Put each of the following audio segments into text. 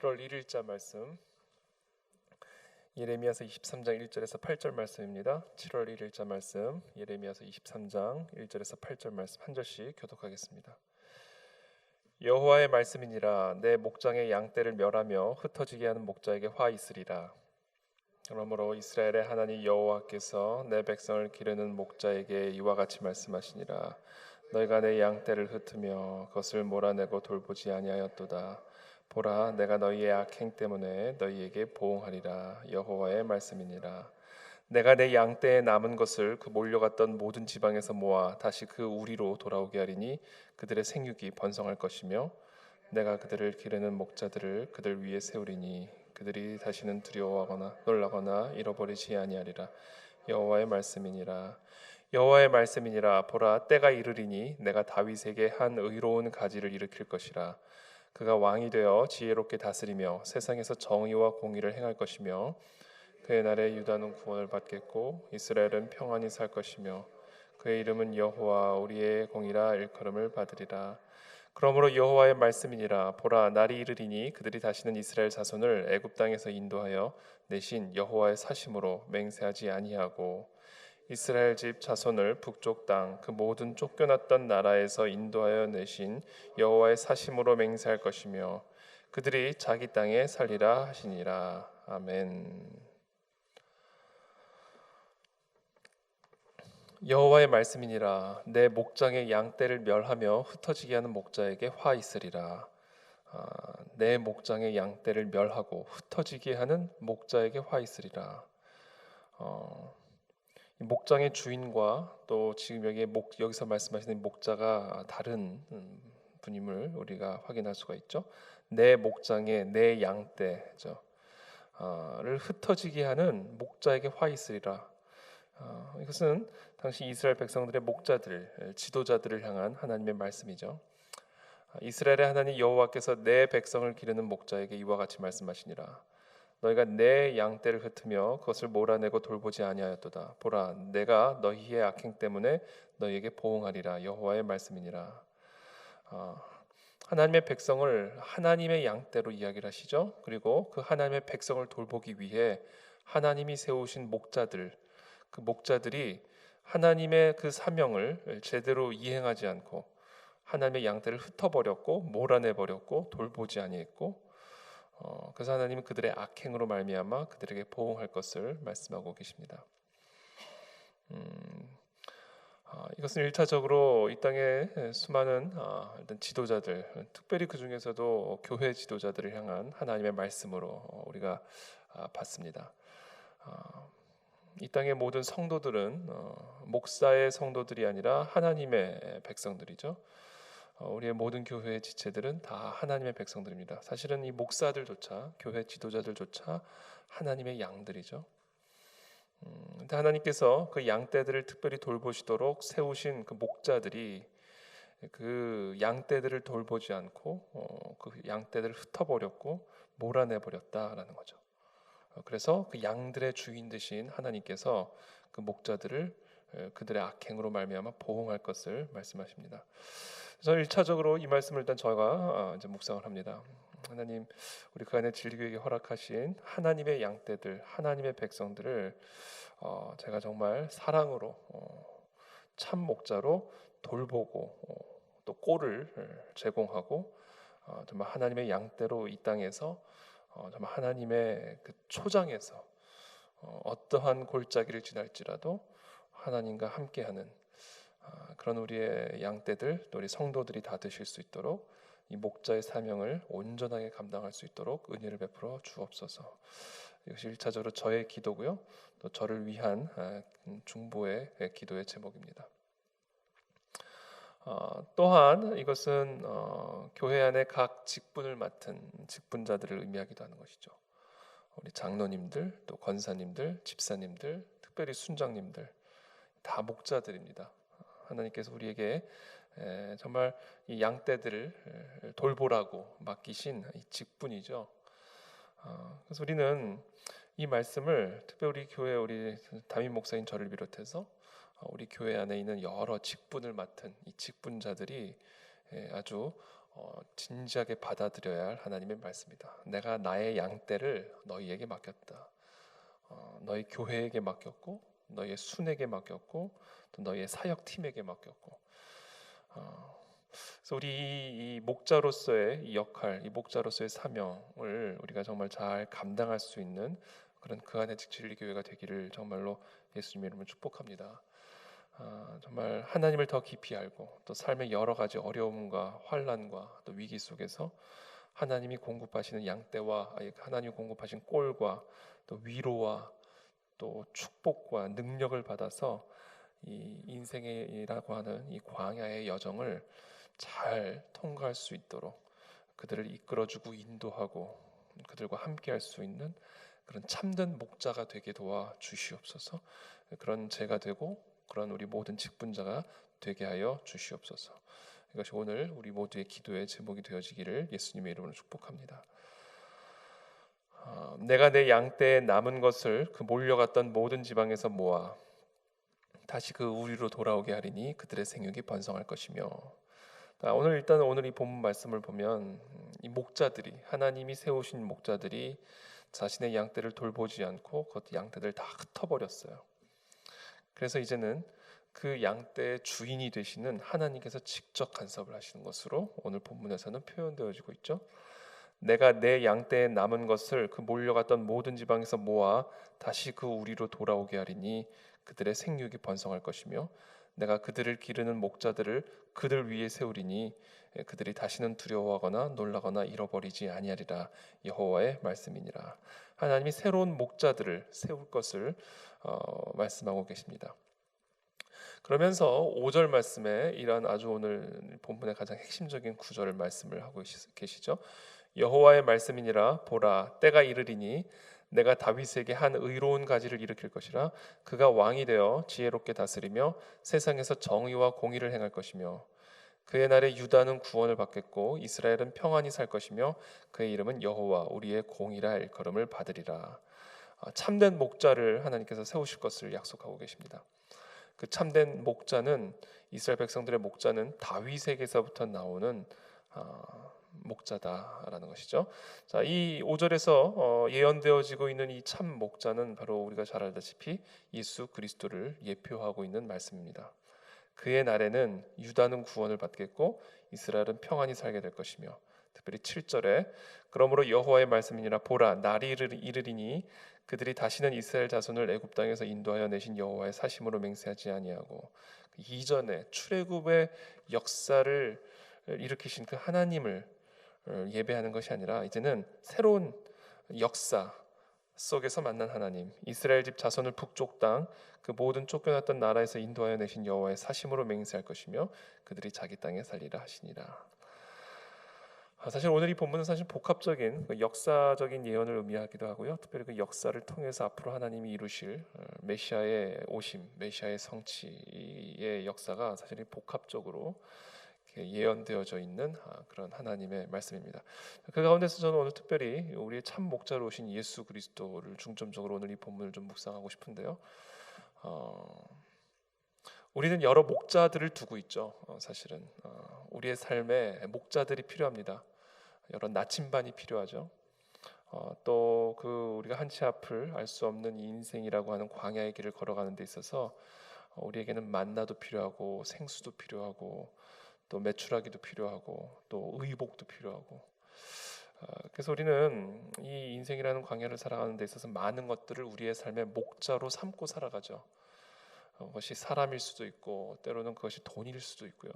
7월 1일자 말씀 예레미야서 23장 1절에서 8절 말씀입니다. 7월 1일자 말씀 예레미야서 23장 1절에서 8절 말씀 한 절씩 교독하겠습니다. 여호와의 말씀이니라 내 목장의 양떼를 멸하며 흩어지게 하는 목자에게 화 있으리라. 그러므로 이스라엘의 하나님 여호와께서 내 백성을 기르는 목자에게 이와 같이 말씀하시니라. 너희가 내 양떼를 흩으며 그것을 몰아내고 돌보지 아니하였도다. 보라 내가 너희의 악행 때문에 너희에게 보응하리라. 여호와의 말씀이니라. 내가 내 양떼에 남은 것을 그 몰려갔던 모든 지방에서 모아 다시 그 우리로 돌아오게 하리니 그들의 생육이 번성할 것이며 내가 그들을 기르는 목자들을 그들 위에 세우리니 그들이 다시는 두려워하거나 놀라거나 잃어버리지 아니하리라. 여호와의 말씀이니라. 여호와의 말씀이니라. 보라 때가 이르리니 내가 다윗에게 한 의로운 가지를 일으킬 것이라 그가 왕이 되어 지혜롭게 다스리며 세상에서 정의와 공의를 행할 것이며 그의 날에 유다는 구원을 받겠고 이스라엘은 평안히 살 것이며 그의 이름은 여호와 우리의 공이라 일컬음을 받으리라. 그러므로 여호와의 말씀이니라 보라 날이 이르리니 그들이 다시는 이스라엘 자손을 애굽 땅에서 인도하여 내신 여호와의 사심으로 맹세하지 아니하고 이스라엘 집 자손을 북쪽 땅 그 모든 쫓겨났던 나라에서 인도하여 내신 여호와의 사심으로 맹세할 것이며 그들이 자기 땅에 살리라 하시니라. 아멘. 여호와의 말씀이니라. 내 목장의 양떼를 멸하며 흩어지게 하는 목자에게 화 있으리라. 아, 내 목장의 양떼를 멸하고 흩어지게 하는 목자에게 화 있으리라. 어, 목장의 주인과 또 지금 여기 목 여기서 말씀하시는 목자가 다른 음, 분임을 우리가 확인할 수가 있죠. 내 목장에 내 양떼죠. 를 흩어지게 하는 목자에게 화 있으리라. 어, 이것은 당시 이스라엘 백성들의 목자들, 지도자들을 향한 하나님의 말씀이죠. 아, 이스라엘의 하나님 여호와께서 내 백성을 기르는 목자에게 이와 같이 말씀하시니라. 너희가 내 양떼를 흩으며 그것을 몰아내고 돌보지 아니하였도다. 보라, 내가 너희의 악행 때문에 너희에게 보응하리라. 여호와의 말씀이니라. 어, 하나님의 백성을 하나님의 양떼로 이야기를 하시죠. 그리고 그 하나님의 백성을 돌보기 위해 하나님이 세우신 목자들, 그 목자들이 하나님의 그 사명을 제대로 이행하지 않고 하나님의 양떼를 흩어버렸고 몰아내버렸고 돌보지 아니했고 어, 그래서 하나님은 그들의 악행으로 말미암아 그들에게 보응할 것을 말씀하고 계십니다. 음, 어, 이것은 일차적으로 이 땅에 수많은 어, 일단 지도자들, 특별히 그 중에서도 교회 지도자들을 향한 하나님의 말씀으로 어, 우리가 아, 봤습니다. 어, 이 땅의 모든 성도들은 어, 목사의 성도들이 아니라 하나님의 백성들이죠. 어, 우리의 모든 교회의 지체들은 다 하나님의 백성들입니다. 사실은 이 목사들조차 교회 지도자들조차 하나님의 양들이죠. 음, 근데 하나님께서 그 양떼들을 특별히 돌보시도록 세우신 그 목자들이 그 양떼들을 돌보지 않고 어, 그 양떼들을 흩어버렸고 몰아내 버렸다라는 거죠. 어, 그래서 그 양들의 주인 되신 하나님께서 그 목자들을 그들의 악행으로 말미암아 보응할 것을 말씀하십니다. 그래서 1차적으로 이 말씀을 일단 저가 어, 이제 묵상을 합니다. 하나님 우리 그 안에 진리교에게 허락하신 하나님의 양떼들, 하나님의 백성들을 어, 제가 정말 사랑으로 어, 참 목자로 돌보고 어, 또 꼴을 제공하고 어, 정말 하나님의 양떼로 이 땅에서 어, 정말 하나님의 그 초장에서 어, 어떠한 골짜기를 지날지라도 하나님과 함께하는 아, 그런 우리의 양떼들 또 우리 성도들이 다 드실 수 있도록 이 목자의 사명을 온전하게 감당할 수 있도록 은혜를 베풀어 주옵소서. 이것이 일차적으로 저의 기도고요. 또 저를 위한 아, 중보의 기도의 제목입니다. 어, 또한 이것은 어, 교회 안에 각 직분을 맡은 직분자들을 의미하기도 하는 것이죠. 우리 장로님들, 또 권사님들, 집사님들, 특별히 순장님들 다 목자들입니다. 하나님께서 우리에게 정말 이 양떼들을 돌보라고 맡기신 직분이죠. 어, 그래서 우리는 이 말씀을 특별히 우리 교회 우리 담임 목사인 저를 비롯해서 어, 우리 교회 안에 있는 여러 직분을 맡은 이 직분자들이 아주 어, 진지하게 받아들여야 할 하나님의 말씀이다. 내가 나의 양떼를 너희에게 맡겼다. 어, 너희 교회에게 맡겼고 너희의 순에게 맡겼고 또 너희의 사역 팀에게 맡겼고 어, 그래서 우리 이 목자로서의 이 역할, 이 목자로서의 사명을 우리가 정말 잘 감당할 수 있는 그런 그 안에 직진리 교회가 되기를 정말로 예수님 이름으로 축복합니다. 아, 정말 하나님을 더 깊이 알고 또 삶의 여러 가지 어려움과 환란과 또 위기 속에서 하나님이 공급하시는 양떼와 하나님이 공급하신 꼴과 또 위로와 또 축복과 능력을 받아서 이 인생이라고 하는 이 광야의 여정을 잘 통과할 수 있도록 그들을 이끌어주고 인도하고 그들과 함께할 수 있는 그런 참된 목자가 되게 도와 주시옵소서. 그런 제가 되고 그런 우리 모든 직분자가 되게 하여 주시옵소서. 이것이 오늘 우리 모두의 기도의 제목이 되어지기를 예수님의 이름으로 축복합니다. 어, 내가 내 양떼에 남은 것을 그 몰려갔던 모든 지방에서 모아 다시 그 우리로 돌아오게 하리니 그들의 생육이 번성할 것이며 오늘 일단 오늘 이 본문 말씀을 보면 이 목자들이 하나님이 세우신 목자들이 자신의 양떼를 돌보지 않고 그 양떼들 다 흩어버렸어요. 그래서 이제는 그 양떼의 주인이 되시는 하나님께서 직접 간섭을 하시는 것으로 오늘 본문에서는 표현되어지고 있죠. 내가 내 양떼에 남은 것을 그 몰려갔던 모든 지방에서 모아 다시 그 우리로 돌아오게 하리니 그들의 생육이 번성할 것이며 내가 그들을 기르는 목자들을 그들 위에 세우리니 그들이 다시는 두려워하거나 놀라거나 잃어버리지 아니하리라 여호와의 말씀이니라 하나님이 새로운 목자들을 세울 것을 어, 말씀하고 계십니다. 그러면서 5절 말씀에 이러한 아주 오늘 본문의 가장 핵심적인 구절을 말씀을 하고 계시죠. 여호와의 말씀이니라 보라 때가 이르리니 내가 다윗에게 한 의로운 가지를 일으킬 것이라 그가 왕이 되어 지혜롭게 다스리며 세상에서 정의와 공의를 행할 것이며 그의 날에 유다는 구원을 받겠고 이스라엘은 평안히 살 것이며 그의 이름은 여호와 우리의 공의라 일컬음을 받으리라. 아, 참된 목자를 하나님께서 세우실 것을 약속하고 계십니다. 그 참된 목자는 이스라엘 백성들의 목자는 다윗에게서부터 나오는 아, 목자다라는 것이죠. 자, 이 5절에서 어, 예언되어지고 있는 이 참 목자는 바로 우리가 잘 알다시피 예수 그리스도를 예표하고 있는 말씀입니다. 그의 날에는 유다는 구원을 받겠고 이스라엘은 평안히 살게 될 것이며 특별히 7절에 그러므로 여호와의 말씀이니라 보라 날이 이르리니 그들이 다시는 이스라엘 자손을 애굽 땅에서 인도하여 내신 여호와의 사심으로 맹세하지 아니하고 그 이전에 출애굽의 역사를 일으키신 그 하나님을 어, 예배하는 것이 아니라 이제는 새로운 역사 속에서 만난 하나님, 이스라엘 집 자손을 북쪽 땅 그 모든 쫓겨났던 나라에서 인도하여 내신 여호와의 사심으로 맹세할 것이며 그들이 자기 땅에 살리라 하시니라. 아, 사실 오늘 이 본문은 사실 복합적인 그 역사적인 예언을 의미하기도 하고요. 특별히 그 역사를 통해서 앞으로 하나님이 이루실 어, 메시아의 오심, 메시아의 성취의 역사가 사실 복합적으로 예언되어져 있는 아, 그런 하나님의 말씀입니다. 그 가운데서 저는 오늘 특별히 우리의 참 목자로 오신 예수 그리스도를 중점적으로 오늘 이 본문을 좀 묵상하고 싶은데요. 어, 우리는 여러 목자들을 두고 있죠. 어, 사실은 어, 우리의 삶에 목자들이 필요합니다. 여러 나침반이 필요하죠. 어, 또그 우리가 한치 앞을 알 수 없는 인생이라고 하는 광야의 길을 걸어가는 데 있어서 어, 우리에게는 만나도 필요하고 생수도 필요하고 또 매출하기도 필요하고 또 의복도 필요하고 어, 그래서 우리는 이 인생이라는 광야를 살아가는 데 있어서 많은 것들을 우리의 삶의 목자로 삼고 살아가죠. 어, 그것이 사람일 수도 있고 때로는 그것이 돈일 수도 있고요.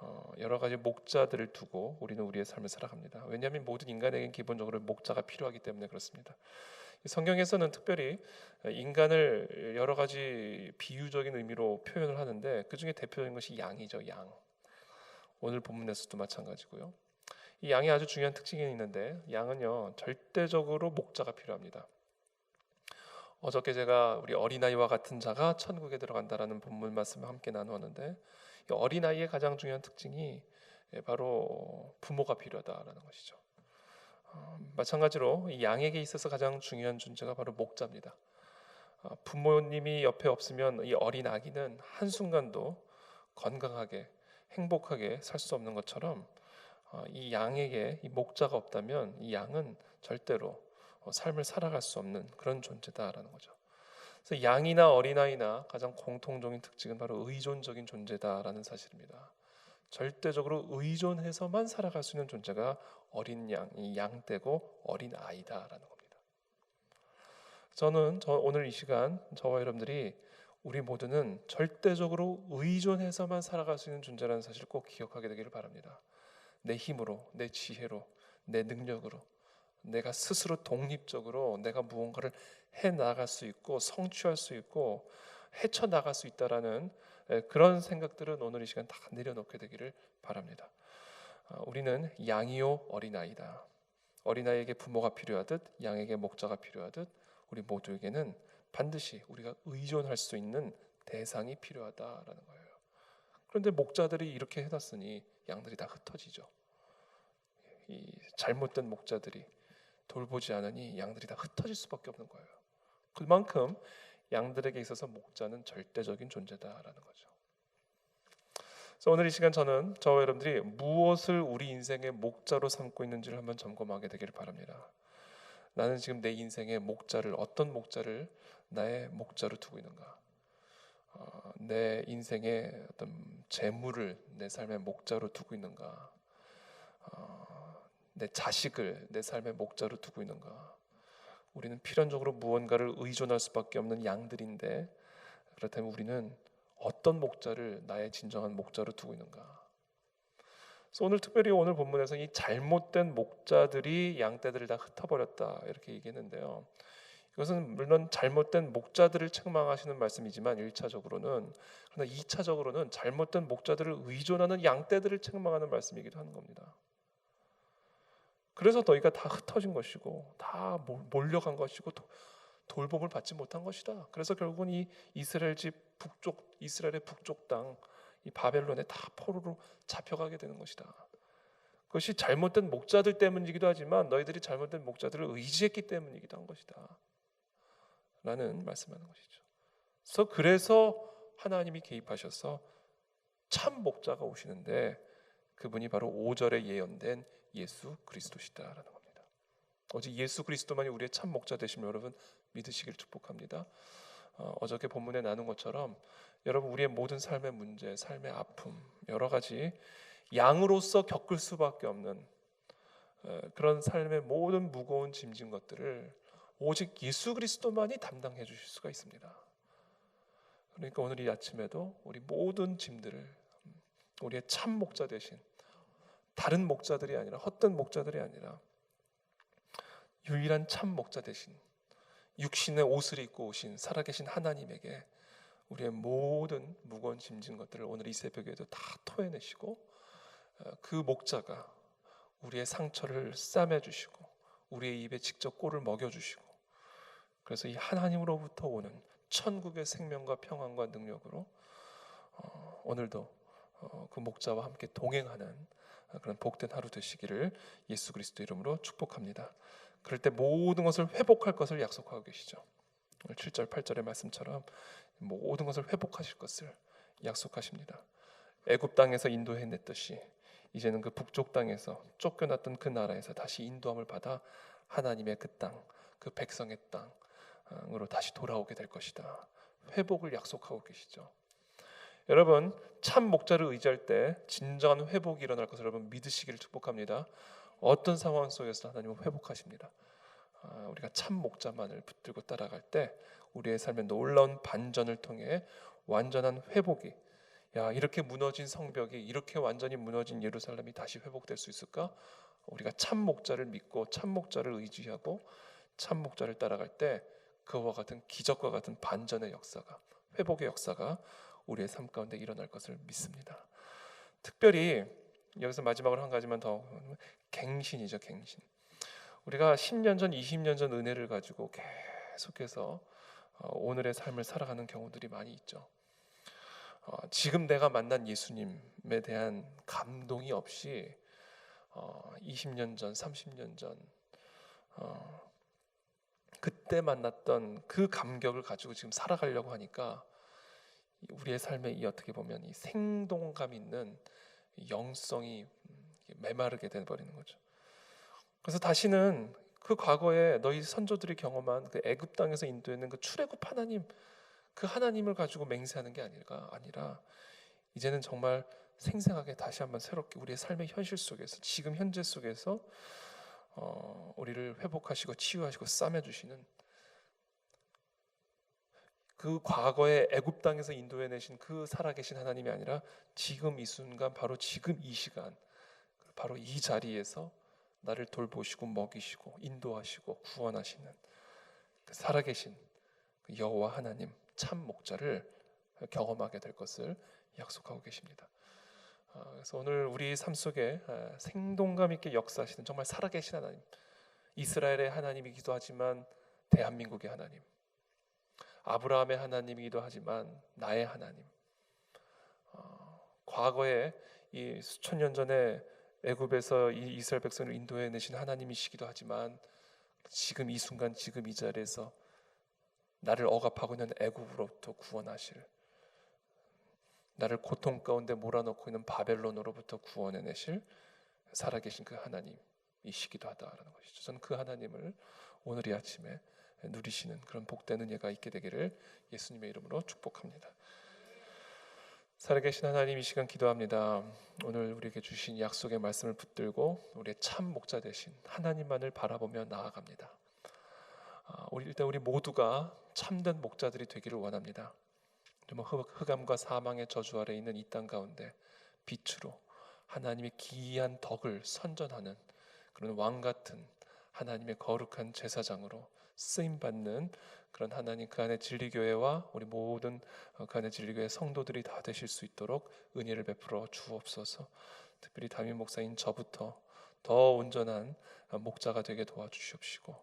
어, 여러 가지 목자들을 두고 우리는 우리의 삶을 살아갑니다. 왜냐하면 모든 인간에겐 기본적으로 목자가 필요하기 때문에 그렇습니다. 성경에서는 특별히 인간을 여러 가지 비유적인 의미로 표현을 하는데 그 중에 대표적인 것이 양이죠. 양. 오늘 본문에서도 마찬가지고요. 이 양이 아주 중요한 특징이 있는데 양은요 절대적으로 목자가 필요합니다. 어저께 제가 우리 어린아이와 같은 자가 천국에 들어간다라는 본문 말씀을 함께 나누었는데 이 어린아이의 가장 중요한 특징이 바로 부모가 필요하다라는 것이죠. 어, 마찬가지로 이 양에게 있어서 가장 중요한 존재가 바로 목자입니다. 어, 부모님이 옆에 없으면 이 어린 아기는 한 순간도 건강하게 행복하게 살 수 없는 것처럼 어, 이 양에게 이 목자가 없다면 이 양은 절대로 어, 삶을 살아갈 수 없는 그런 존재다라는 거죠. 그래서 양이나 어린아이나 가장 공통적인 특징은 바로 의존적인 존재다라는 사실입니다. 절대적으로 의존해서만 살아갈 수 있는 존재가 어린 양, 이 양떼고 어린 아이다라는 겁니다. 저는 저 오늘 이 시간 저와 여러분들이 우리 모두는 절대적으로 의존해서만 살아갈 수 있는 존재라는 사실을 꼭 기억하게 되기를 바랍니다. 내 힘으로, 내 지혜로, 내 능력으로, 내가 스스로 독립적으로 내가 무언가를 해 나갈 수 있고 성취할 수 있고 헤쳐 나갈 수 있다라는 그런 생각들은 오늘 이 시간 다 내려놓게 되기를 바랍니다. 어, 우리는 양이요 어린아이다. 어린아이에게 부모가 필요하듯 양에게 목자가 필요하듯 우리 모두에게는 반드시 우리가 의존할 수 있는 대상이 필요하다라는 거예요. 그런데 목자들이 이렇게 해놨으니 양들이 다 흩어지죠. 이 잘못된 목자들이 돌보지 않으니 양들이 다 흩어질 수밖에 없는 거예요. 그만큼 양들에게 있어서 목자는 절대적인 존재다라는 거죠. 그래서 오늘 이 시간 저는 저와 여러분들이 무엇을 우리 인생의 목자로 삼고 있는지를 한번 점검하게 되기를 바랍니다. 나는 지금 내 인생의 목자를 어떤 목자를 나의 목자로 두고 있는가? 어, 내 인생의 어떤 재물을 내 삶의 목자로 두고 있는가? 어, 내 자식을 내 삶의 목자로 두고 있는가? 우리는 필연적으로 무언가를 의존할 수밖에 없는 양들인데 그렇다면 우리는 어떤 목자를 나의 진정한 목자로 두고 있는가? 그래서 오늘 특별히 오늘 본문에서 이 잘못된 목자들이 양떼들을 다 흩어버렸다 이렇게 얘기했는데요. 이것은 물론 잘못된 목자들을 책망하시는 말씀이지만 1차적으로는 그러나 2차적으로는 잘못된 목자들을 의존하는 양떼들을 책망하는 말씀이기도 하는 겁니다. 그래서 너희가 다 흩어진 것이고 다 몰려간 것이고 돌봄을 받지 못한 것이다. 그래서 결국은 이 이스라엘 집 북쪽 이스라엘의 북쪽 땅 이 바벨론에 다 포로로 잡혀가게 되는 것이다. 그것이 잘못된 목자들 때문이기도 하지만 너희들이 잘못된 목자들을 의지했기 때문이기도 한 것이다. 라는 말씀하는 것이죠. 그래서 그래서 하나님이 개입하셔서 참 목자가 오시는데 그분이 바로 5절에 예언된 예수 그리스도시다라는 겁니다. 어제 예수 그리스도만이 우리의 참 목자 되심 여러분 믿으시길 축복합니다. 어, 어저께 본문에 나눈 것처럼 여러분 우리의 모든 삶의 문제, 삶의 아픔 여러 가지 양으로서 겪을 수밖에 없는 어, 그런 삶의 모든 무거운 짐진 것들을 오직 예수 그리스도만이 담당해 주실 수가 있습니다. 그러니까 오늘 이 아침에도 우리 모든 짐들을 우리의 참 목자 대신 다른 목자들이 아니라 헛된 목자들이 아니라 유일한 참 목자 대신 육신의 옷을 입고 오신 살아계신 하나님에게 우리의 모든 무거운 짐진 것들을 오늘 이 새벽에도 다 토해내시고 어, 그 목자가 우리의 상처를 싸매 주시고 우리의 입에 직접 꼴을 먹여 주시고 그래서 이 하나님으로부터 오는 천국의 생명과 평안과 능력으로 어, 오늘도 어, 그 목자와 함께 동행하는 그런 복된 하루 되시기를 예수 그리스도 이름으로 축복합니다. 그럴 때 모든 것을 회복할 것을 약속하고 계시죠. 7절 8절의 말씀처럼 모든 것을 회복하실 것을 약속하십니다. 애굽 땅에서 인도해 냈듯이 이제는 그 북쪽 땅에서 쫓겨났던 그 나라에서 다시 인도함을 받아 하나님의 그 땅, 그 백성의 땅, 으로 다시 돌아오게 될 것이다. 회복을 약속하고 계시죠. 여러분 참 목자를 의지할 때 진정한 회복이 일어날 것을 여러분 믿으시기를 축복합니다. 어떤 상황 속에서 하나님은 회복하십니다. 아, 우리가 참 목자만을 붙들고 따라갈 때 우리의 삶에 놀라운 반전을 통해 완전한 회복이 야 이렇게 무너진 성벽이 이렇게 완전히 무너진 예루살렘이 다시 회복될 수 있을까? 우리가 참 목자를 믿고 참 목자를 의지하고 참 목자를 따라갈 때 그와 같은 기적과 같은 반전의 역사가 회복의 역사가 우리의 삶 가운데 일어날 것을 믿습니다. 특별히 여기서 마지막으로 한 가지만 더 갱신이죠, 갱신. 우리가 10년 전, 20년 전 은혜를 가지고 계속해서 어, 오늘의 삶을 살아가는 경우들이 많이 있죠. 어, 지금 내가 만난 예수님에 대한 감동이 없이 20년 어, 전, 30년 전 그때 만났던 그 감격을 가지고 지금 살아가려고 하니까 우리의 삶에 이 어떻게 보면 이 생동감 있는 영성이 메마르게 돼 버리는 거죠. 그래서 다시는 그 과거에 너희 선조들이 경험한 그 애굽 땅에서 인도했는 그 출애굽 하나님 그 하나님을 가지고 맹세하는 게 아닐까 아니라 이제는 정말 생생하게 다시 한번 새롭게 우리의 삶의 현실 속에서 지금 현재 속에서 어, 우리를 회복하시고 치유하시고 싸매 주시는 그 과거의 애굽 땅에서 인도해 내신 그 살아계신 하나님이 아니라 지금 이 순간 바로 지금 이 시간 바로 이 자리에서 나를 돌보시고 먹이시고 인도하시고 구원하시는 그 살아계신 그 여호와 하나님 참 목자를 경험하게 될 것을 약속하고 계십니다. 아, 그래서 오늘 우리 삶 속에 아, 생동감 있게 역사하시는 정말 살아계신 하나님, 이스라엘의 하나님이기도 하지만 대한민국의 하나님, 아브라함의 하나님이기도 하지만 나의 하나님. 어, 과거에 이 수천 년 전에 애굽에서 이 이스라엘 백성을 인도해 내신 하나님이시기도 하지만 지금 이 순간 지금 이 자리에서 나를 억압하고 있는 애굽으로부터 구원하실 나를 고통 가운데 몰아넣고 있는 바벨론으로부터 구원해 내실 살아계신 그 하나님이시기도 하다라는 것이죠. 저는 그 하나님을 오늘 이 아침에 누리시는 그런 복된 은혜가 있게 되기를 예수님의 이름으로 축복합니다. 살아계신 하나님 이 시간 기도합니다. 오늘 우리에게 주신 약속의 말씀을 붙들고 우리의 참 목자 되신 하나님만을 바라보며 나아갑니다. 아, 우리 일단 우리 모두가 참된 목자들이 되기를 원합니다. 흑암과 사망의 저주 아래 있는 이 땅 가운데 빛으로 하나님의 기이한 덕을 선전하는 그런 왕 같은 하나님의 거룩한 제사장으로 쓰임 받는 그런 하나님 그 안에 진리 교회와 우리 모든 어, 그 안에 진리 교회 성도들이 다 되실 수 있도록 은혜를 베풀어 주옵소서. 특별히 담임 목사인 저부터 더 온전한 어, 목자가 되게 도와주시옵시고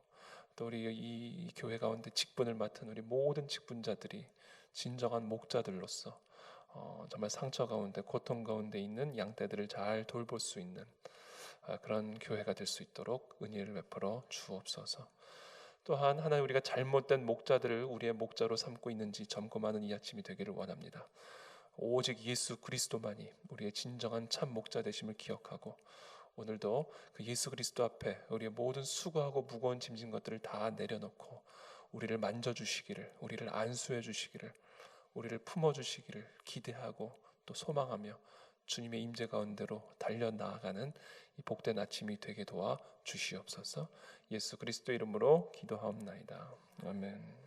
또 우리 이 교회 가운데 직분을 맡은 우리 모든 직분자들이 진정한 목자들로서 어, 정말 상처 가운데 고통 가운데 있는 양떼들을 잘 돌볼 수 있는 아, 그런 교회가 될 수 있도록 은혜를 베풀어 주옵소서. 또한 하나님 우리가 잘못된 목자들을 우리의 목자로 삼고 있는지 점검하는 이 아침이 되기를 원합니다. 오직 예수 그리스도만이 우리의 진정한 참 목자 되심을 기억하고 오늘도 그 예수 그리스도 앞에 우리의 모든 수고하고 무거운 짐진 것들을 다 내려놓고 우리를 만져 주시기를 우리를 안수해 주시기를 우리를 품어 주시기를 기대하고 또 소망하며 주님의 임재 가운데로 달려 나아가는 이 복된 아침이 되게 도와 주시옵소서. 예수 그리스도 이름으로 기도하옵나이다. 아멘.